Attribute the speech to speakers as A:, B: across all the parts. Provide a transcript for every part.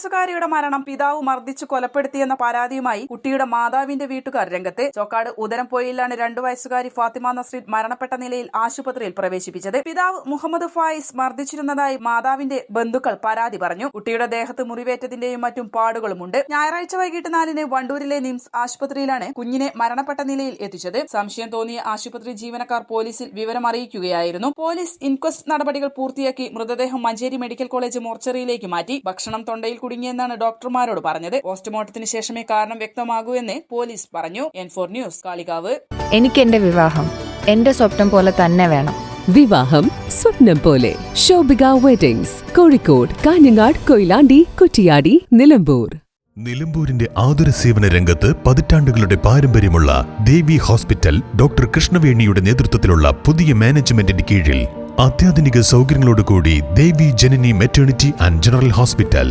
A: വയസ്സുകാരിയുടെ മരണം പിതാവ് മർദ്ദിച്ചു കൊലപ്പെടുത്തിയെന്ന പരാതിയുമായി കുട്ടിയുടെ മാതാവിന്റെ വീട്ടുകാർ രംഗത്ത്. ചോക്കാട് ഉദരംപോയിലാണ് രണ്ടു വയസ്സുകാരി ഫാത്തിമ നസ്രീദ് മരണപ്പെട്ട നിലയിൽ ആശുപത്രിയിൽ പ്രവേശിപ്പിച്ചത്. പിതാവ് മുഹമ്മദ് ഫായിസ് മർദ്ദിച്ചിരുന്നതായി മാതാവിന്റെ ബന്ധുക്കൾ പരാതി പറഞ്ഞു. കുട്ടിയുടെ ദേഹത്ത് മുറിവേറ്റതിന്റെയും മറ്റും പാടുകളുമുണ്ട്. ഞായറാഴ്ച വൈകിട്ട് നാലിന് വണ്ടൂരിലെ നിംസ് ആശുപത്രിയിലാണ് കുഞ്ഞിനെ മരണപ്പെട്ട നിലയിൽ എത്തിച്ചത്. സംശയം തോന്നിയ ആശുപത്രി ജീവനക്കാർ പോലീസിൽ വിവരം അറിയിക്കുകയായിരുന്നു. പോലീസ് ഇൻക്വസ്റ്റ് നടപടികൾ പൂർത്തിയാക്കി മൃതദേഹം മഞ്ചേരി മെഡിക്കൽ കോളേജ് മോർച്ചറിയിലേക്ക് മാറ്റി. ഭക്ഷണം തൊണ്ടയിൽ കുടുങ്ങിയെന്നാണ് ഡോക്ടർമാരോട് പറഞ്ഞത്. പോസ്റ്റ്മോർട്ടത്തിന് ശേഷമേ കാരണം വ്യക്തമാകൂ എന്ന് പോലീസ് പറഞ്ഞു. N four news Kalikavu.
B: എനിക്ക് എന്റെ വിവാഹം എന്റെ സ്വപ്നം പോലെ തന്നെ വേണം.
C: വിവാഹം സ്വപ്നം പോലെ. ശോഭിക വെഡിങ്സ് കോഴിക്കോട് കാഞ്ഞങ്ങാട് കൊയിലാണ്ടി കുറ്റിയാടി നിലമ്പൂർ.
D: നിലമ്പൂരിന്റെ ആതുര സേവന രംഗത്ത് പതിറ്റാണ്ടുകളുടെ പാരമ്പര്യമുള്ള ദേവി ഹോസ്പിറ്റൽ ഡോക്ടർ കൃഷ്ണവേണിയുടെ നേതൃത്വത്തിലുള്ള പുതിയ മാനേജ്മെന്റിന്റെ കീഴിൽ അത്യാധുനിക സൗകര്യങ്ങളോടുകൂടി Devi Janani maternity and general hospital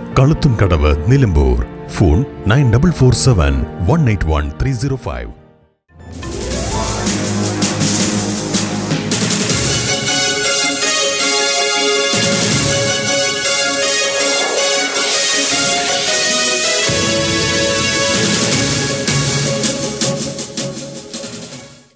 D: Kaluthumkadavu Nilambur. Phone nine double four seven one eight one three zero five.